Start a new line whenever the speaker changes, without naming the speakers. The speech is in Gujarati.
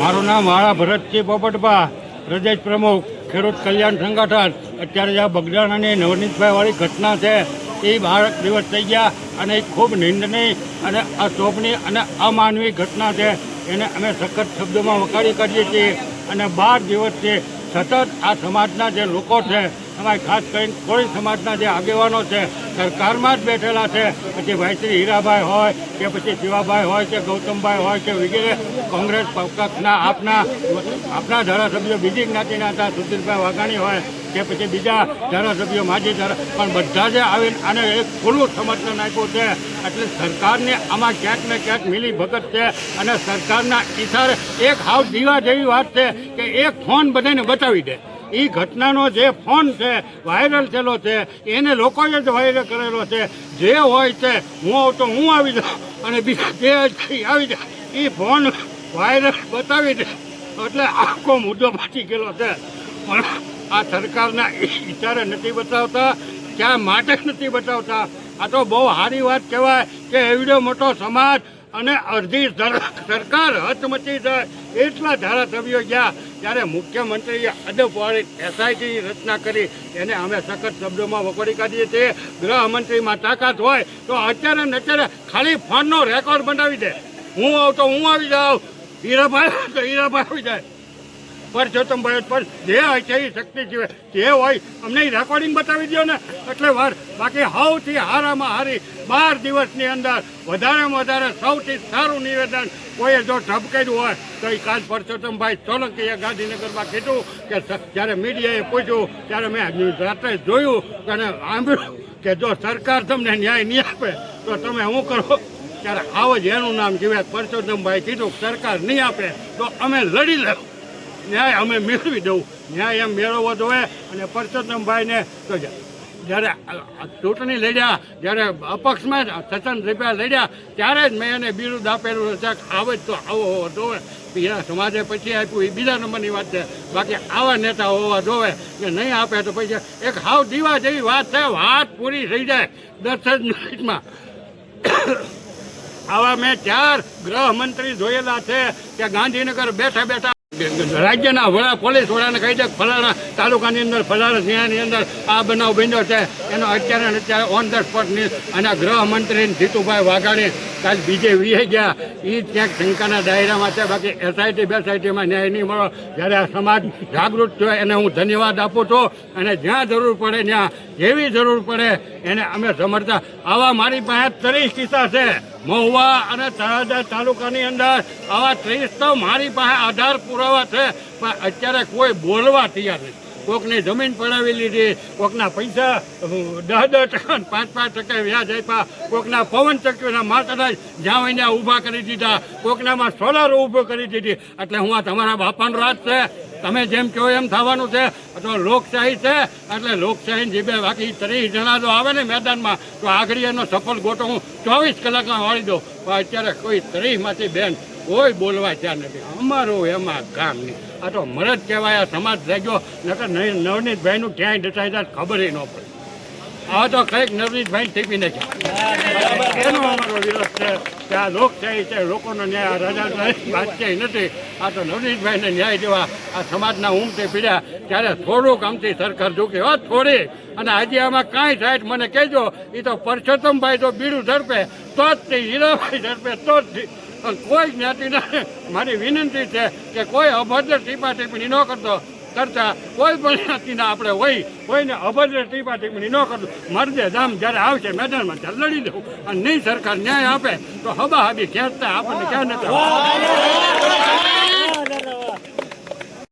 મારું નામ વાળા ભરતસિંહ પોપટભા પ્રદેશ પ્રમુખ, ખેડૂત કલ્યાણ સંગઠન. અત્યારે આ બગદાણાની નવનીતભાઈ વાળી ઘટના છે, એ બાળક દિવસ થઈ ગયા અને એ ખૂબ નિંદનીય અને અશોભનીય અને અમાનવી ઘટના છે. એને અમે સખત શબ્દોમાં વખાડી કરીએ છીએ અને બાર દિવસથી સતત આ સમાજના જે લોકો છે એમાં ખાસ કરીને કોળી સમાજના જે આગેવાનો છે, સરકારમાં જ બેઠેલા છે. પછી ભાઈશ્રી હીરાભાઈ હોય કે પછી શિવાભાઈ હોય કે ગૌતમભાઈ હોય કે વગેરે, કોંગ્રેસ પક્ષના આપના આપના ધારાસભ્યો બીજી જ્ઞાતિના હતા, સુધીરભાઈ વાઘાણી હોય કે પછી બીજા ધારાસભ્યો, માજી ધારા, પણ બધા જે આવીને આને એક ખુલ્લું સમર્થન આપ્યું છે. એટલે સરકારને આમાં ક્યાંક ને ક્યાંક મિલી ભગત છે અને સરકારના ઇશારે એક હાવ દીવા જેવી વાત છે કે એક ફોન બધાને બતાવી દે. એ ઘટનાનો જે ફોન છે, વાયરલ થયેલો છે, એને લોકોએ જ વાયરલ કરેલો છે. જે હોય છે હું આવું તો હું આવી જાઉં અને બીજા જે આવી જાય. એ ફોન વાયરલ બતાવી દે. એટલે આખો મુદ્દો પાછી ગયેલો છે. પણ આ સરકારના વિચારે નથી બતાવતા, ક્યાં માટે નથી બતાવતા? આ તો બહુ સારી વાત કહેવાય કે એવડો મોટો સમાજ અને અડધી સર- સરકાર હચમચી જાય. એટલા ધારાસભ્યો ગયા. ત્યારે મુખ્યમંત્રીએ અદબવાળી એસઆઈટીની રચના કરી. એને અમે સખત શબ્દોમાં વખોડી કાઢીએ છીએ. ગૃહમંત્રીમાં તાકાત હોય તો અત્યારે ને અત્યારે ખાલી ફોનનો રેકોર્ડ બનાવી દે. હું આવું તો હું આવી જાઉં. હીરાભાઈ, તો હીરાભાઈ આવી જાય. પરસોત્તમભાઈ પર જે હોય છે એ શક્તિ જીવે. જે હોય, અમને રેકોર્ડિંગ બતાવી દો ને. એટલે વાર, બાકી સૌથી હારામાં હારી બાર દિવસની અંદર વધારેમાં વધારે સૌથી સારું નિવેદન કોઈએ જો ઠપકેલું હોય, તો એ કાલ પરસોત્તમભાઈ સોલંકીએ ગાંધીનગરમાં કીધું કે જ્યારે મીડિયાએ પૂછ્યું, ત્યારે મેં રાત્રે જોયું અને સાંભળ્યું કે જો સરકાર તમને ન્યાય નહીં આપે, તો તમે શું કરો? ત્યારે આવો જ એનું નામ જીવે. પરસોત્તમભાઈ કીધું સરકાર નહીં આપે, તો અમે લડી લેવું ન્યાય અમે મેળવી દઉં. ન્યાય એમ મેળવવો જોઈએ અને પરસોત્તમભાઈને તો જ્યારે ચૂંટણી લડ્યા, જ્યારે અપક્ષમાં જ સચન રૂપિયા લડ્યા, ત્યારે જ મેં એને બિરુદ આપેલું છે આવે તો આવો હોવો જોવે બીજા સમાજે પછી આપ્યું એ બીજા નંબરની વાત છે. બાકી આવા નેતા હોવા જોવે કે નહીં આપે તો પછી એક હાવ દીવા જેવી વાત છે, વાત પૂરી થઈ જાય દસ જ મિનિટમાં. આવા મેં ચાર ગૃહમંત્રી જોયેલા છે કે ગાંધીનગર બેઠા બેઠા રાજ્યના વડા, પોલીસ વડાને કહી દે ફલાણા તાલુકાની અંદર, ફલાણા જિલ્લાની અંદર આ બનાવ બન્યો છે. એનો અત્યારે અત્યારે ઓન ધ સ્પોટ અને ગૃહમંત્રી જીતુભાઈ વાઘાણી કાલ બીજે વીએ ગયા. એ ક્યાંક શંકાના દાયરામાં છે. બાકી એસઆઈટી બેસઆઈટીમાં ન્યાય નહીં મળો. જ્યારે આ સમાજ જાગૃત થયો એને હું ધન્યવાદ આપું છું. અને જ્યાં જરૂર પડે ત્યાં, જેવી જરૂર પડે, એને અમે સમર્થા આવા મારી પાસે ત્રીસ કિસ્સા છે. મહુવા અને તળાજા તાલુકાની અંદર આવા ત્રીસ તો મારી પાસે આધાર પુરાવા છે. પણ અત્યારે કોઈ બોલવા તૈયાર નથી. કોકની જમીન પડાવી લીધી, કોકના પૈસા દસ દસ ટકા પાંચ પાંચ ટકા વ્યાજ આપ્યા, કોકના પવન ચક્કીના માથાના જ્યાં હોય ઊભા કરી દીધા, કોકનામાં સોલાર ઊભો કરી દીધી. એટલે હું આ તમારા બાપાનો રાજ છે. તમે જેમ કહો એમ થવાનું છે. અથવા લોકશાહી છે. એટલે લોકશાહી જીબે બાકી ત્રીસ જણા જો આવે ને મેદાનમાં, તો આગળ એનો સફળ ગોટો હું ચોવીસ કલાકમાં વાળી દઉં. પણ અત્યારે કોઈ ત્રીસમાંથી બેન કોઈ બોલવા ત્યાં નથી. અમારું એમાં કામ નહીં. આ તો મરજ કહેવાય, આ સમાજ રહેજો, નકર નવનીતભાઈનું ક્યાંય જાય ખબર ન પડે. આ તો કંઈક નવનીતભાઈ ટીપી નાખ્યા એનો અમારો વિરોધ છે. કે આ લોકશાહી છે, લોકોનો ન્યાય રાજાશાહી બાદશાહી નથી. આ તો નવનીતભાઈને ન્યાય દેવા, આ સમાજના ઊંઘથી પીડ્યા. ત્યારે થોડુંક આમથી સરકાર ઝૂકી. હોત થોડી. અને આજે આમાં કાંઈ સાહેબ મને કહેજો. એ તો પરસોત્તમભાઈ તો બીડું ઝડપે તો જ તે હીરાભાઈ ઝડપે તો જ પણ કોઈ જ્ઞાતિને મારી વિનંતી છે કે કોઈ અભદ્ર ટીપા ટિપ્પણી ન કરતો. કરતા કોઈ પણ જ્ઞાતિના આપણે હોય, કોઈને અભદ્ર ટીપા ટિપ્પણી ન કરતો. મરદે દામ જ્યારે આવશે મેદાનમાં ત્યારે લડી દઉં અને નહીં સરકાર ન્યાય આપે, તો હબા હબી ખેંચતા આપણને ક્યાં નથી